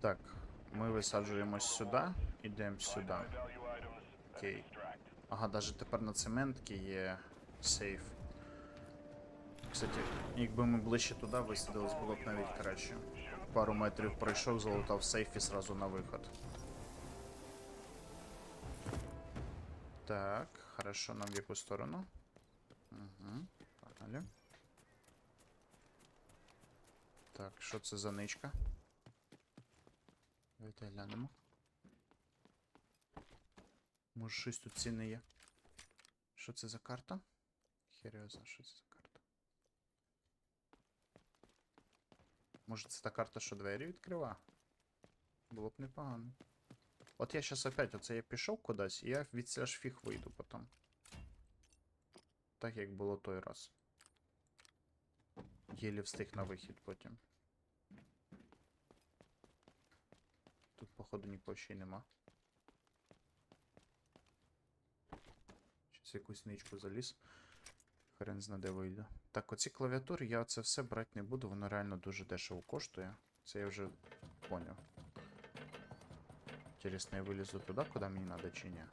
Так, ми висаджуємось сюди, ідемо сюди. Окей. Ага, навіть тепер на цементки є сейф. Кстати, якби ми ближче туди висадились, було б навіть краще. Пару метрів пройшов, залутав сейф і сразу на виход. Так, хорошо, нам в яку сторону? Угу, погнали. Так, що це за ничка? Давайте глянемо. Може щось тут цінне є. Що це за карта? Хер його що це за карта. Може це та карта, що двері відкрива? Було б непогано. От я щас опять, оце я пішов кудись, і я від цього ж фіг вийду потім. Так як було той раз. Єлі встиг на вихід потім. Тут, походу, нікого ще й нема. Щас якусь ничку заліз. Хрен зна де вийду. Так, оці клавіатури я це все брати не буду, воно реально дуже дешево коштує. Це я вже поняв. Інтересно, я вилізу туди, куди мені треба, чи ні?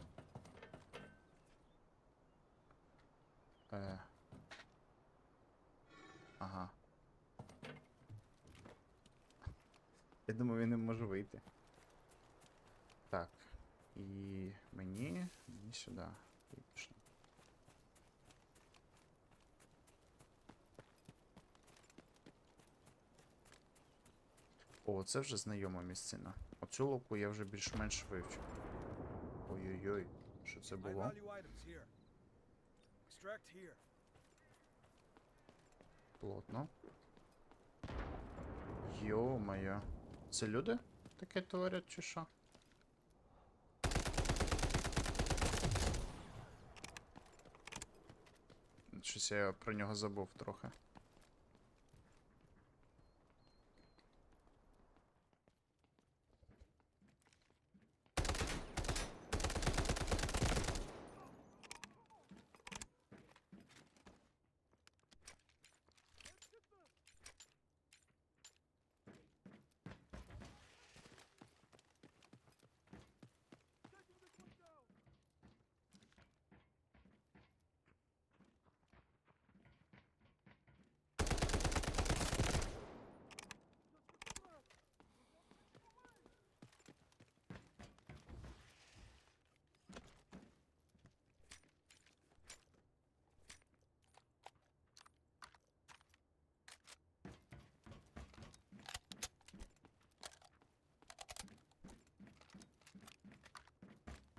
Е. Ага. Я думаю, він не може вийти. Так. І Мені сюди. О, це вже знайома місцина. Оцю луку я вже більш-менш вивчив. Ой-ой-ой, що це було? Плотно. Йо-моє. Це люди таке творять чи що? Щось я про нього забув трохи.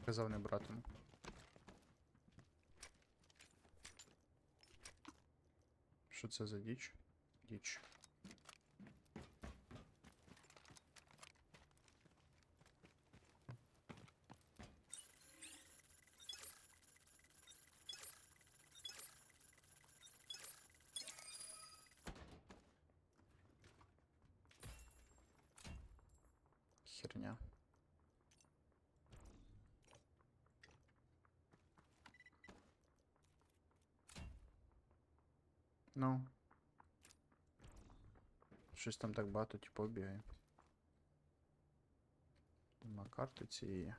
Казав не братиму. Що це за діч? Діч. Херня. Ну. Щось там так багато, типу, бігає. На карти цієї.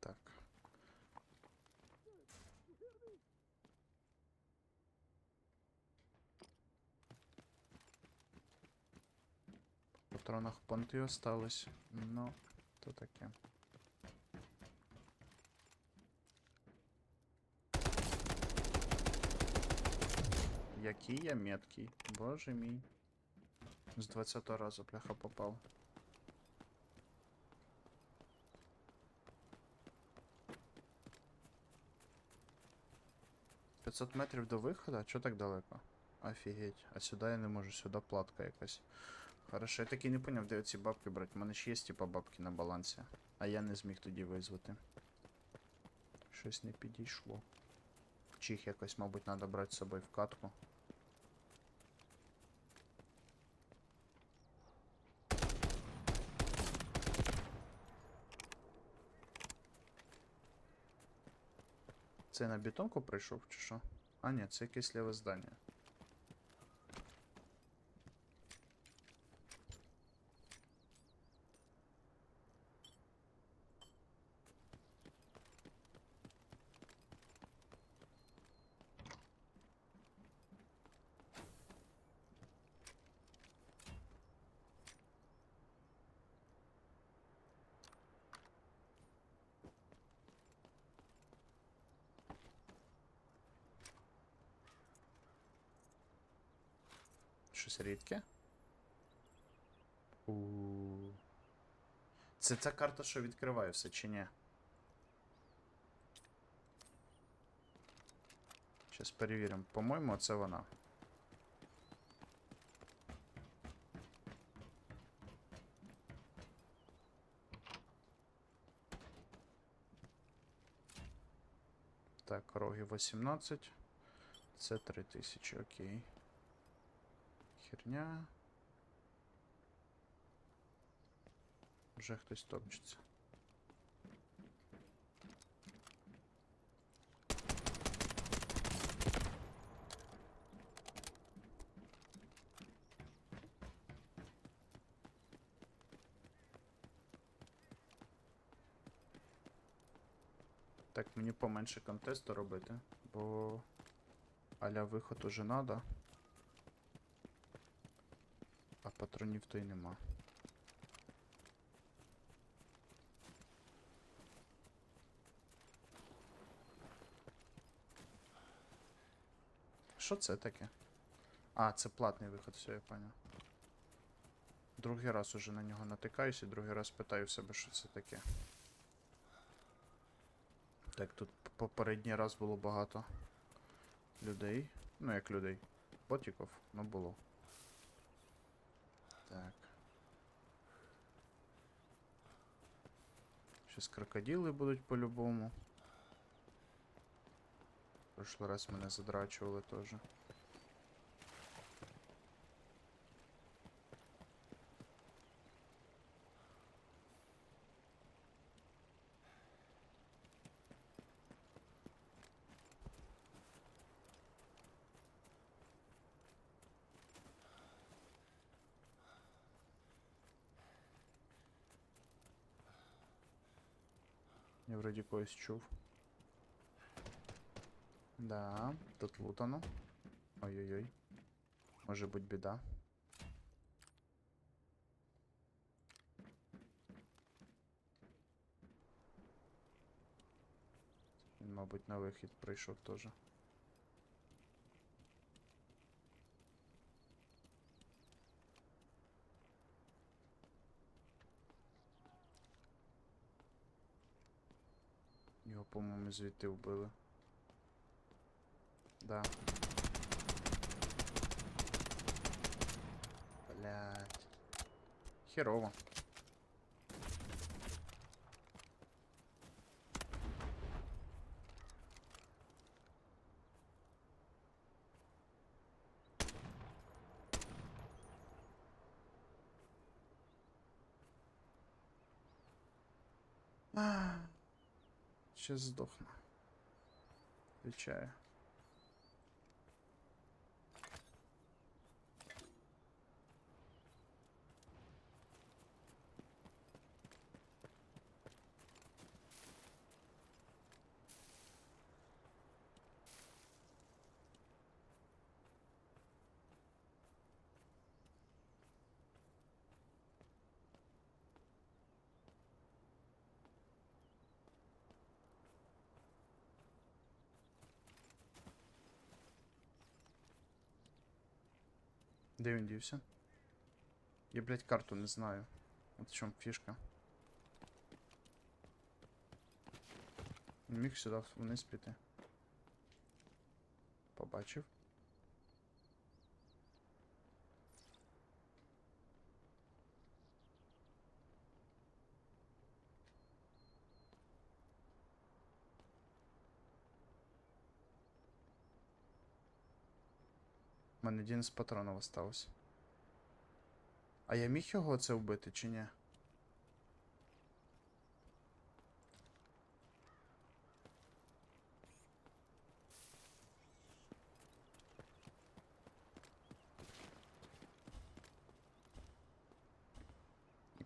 Так. В патронах понти остались. Ну, то таке. Який я меткий. Боже мій. З 20 разу пляха попав. «500 метрів до виходу? А чо так далеко? Офігеть. А сюди я не можу, сюди платка якась. Хорошо, я таки не поняв, де ці бабки брати. У мене ж є типа бабки на балансі. А я не зміг тоді визвати. Щось не підійшло. Чи їх якось, мабуть, треба брати з собою в катку. Це на бетонку прийшов чи що? А ні, це якесь ліве здання. Щось рідке. У. Це ця карта, що відкриває все, чи ні? Щас перевіримо. По-моєму, це вона. Так, роги 18. Це 3000, окей. Херня. Вже хтось топчеться. Так, мені поменше контесту робити, бо аля виход уже надо. А патронів то й нема. Що це таке? А, це платний виход, все, я поняв. Другий раз уже на нього натикаюсь і другий раз питаю себе, що це таке. Так, тут попередній раз було багато людей. Ну, як людей. Ботіків, ну було. Так. Щас крокодили будуть по-любому. Прошлый раз мене задрачували теж. Я когось чув. Да, тут лутано. Ой-ой-ой. Може бути біда. Він, мабуть, на вихід прийшов теж. Його, по-моєму, звідти вбили. Да. Блять. Херово. Сейчас сдохну. Отвечаю. Де він дівся? Я, блядь, карту не знаю. От в чому фішка. Він Міг сюди вниз піти. Побачив. У один з патронів остався. А я міг його це вбити чи ні?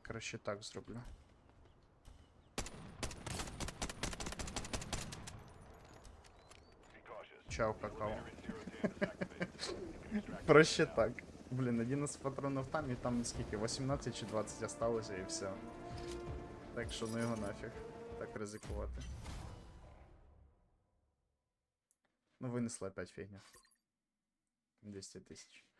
Краще так зроблю. Чао, какао. Проще так. Блін, 11 патронів там і там скільки? 18 чи 20 осталося і все. Так що ну його нафіг. Так ризикувати. Ну винесли опять фігня. 200 тисяч.